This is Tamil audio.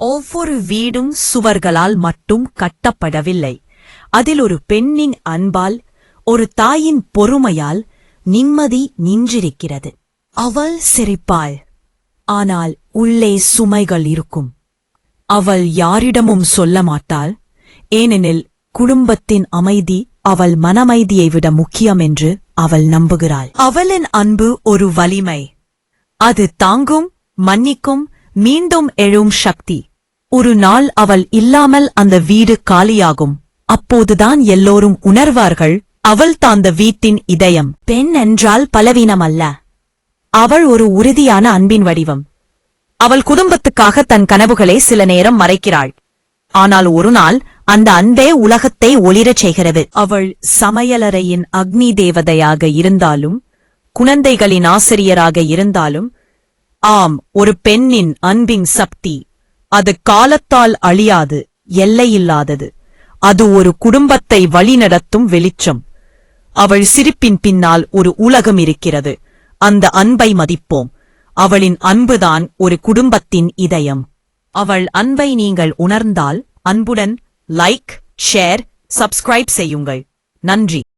ஒவ்வொரு வீடும் சுவர்களால் மட்டும் கட்டப்படவில்லை. அதில் ஒரு பெண்ணின் அன்பால் ஒரு தாயின் பொறுமையால் நிம்மதி நின்றிருக்கிறது. அவள் சிரிப்பாள். ஆனால் உள்ளே சுமைகள் இருக்கும். அவள் யாரிடமும் சொல்ல மாட்டாள். ஏனெனில் குடும்பத்தின் அமைதி அவள் மனமைதியை விட முக்கியம் என்று அவள் நம்புகிறாள். அவளின் அன்பு ஒரு வலிமை. அது தாங்கும் மன்னிக்கும் மீண்டும் எழும் சக்தி. ஒரு நாள் அவள் இல்லாமல் அந்த வீடு காலியாகும். அப்போதுதான் எல்லோரும் உணர்வார்கள் அவள் தாந்த வீட்டின் இதயம் பெண் என்றால் பலவீனம் அல்ல அவள் ஒரு உறுதியான அன்பின் வடிவம். அவள் குடும்பத்துக்காக தன் கனவுகளை சில நேரம் மறைக்கிறாள். ஆனால் ஒரு நாள் அந்த அன்பே உலகத்தை ஒளிரச் செய்கிறது. அவள் சமையலறையின் அக்னி தேவதையாக இருந்தாலும் குழந்தைகளின் ஆசிரியராக இருந்தாலும் ஆம் ஒரு பெண்ணின் அன்பின் சக்தி. அது காலத்தால் அழியாது எல்லையில்லாதது. அது ஒரு குடும்பத்தை வழிநடத்தும் வெளிச்சம். அவள் சிரிப்பின் பின்னால் ஒரு உலகம் இருக்கிறது. அந்த அன்பை மதிப்போம். அவளின் அன்புதான் ஒரு குடும்பத்தின் இதயம். அவள் அன்பை நீங்கள் உணர்ந்தால் அன்புடன் லைக் ஷேர் சப்ஸ்கிரைப் செய்யுங்கள். நன்றி.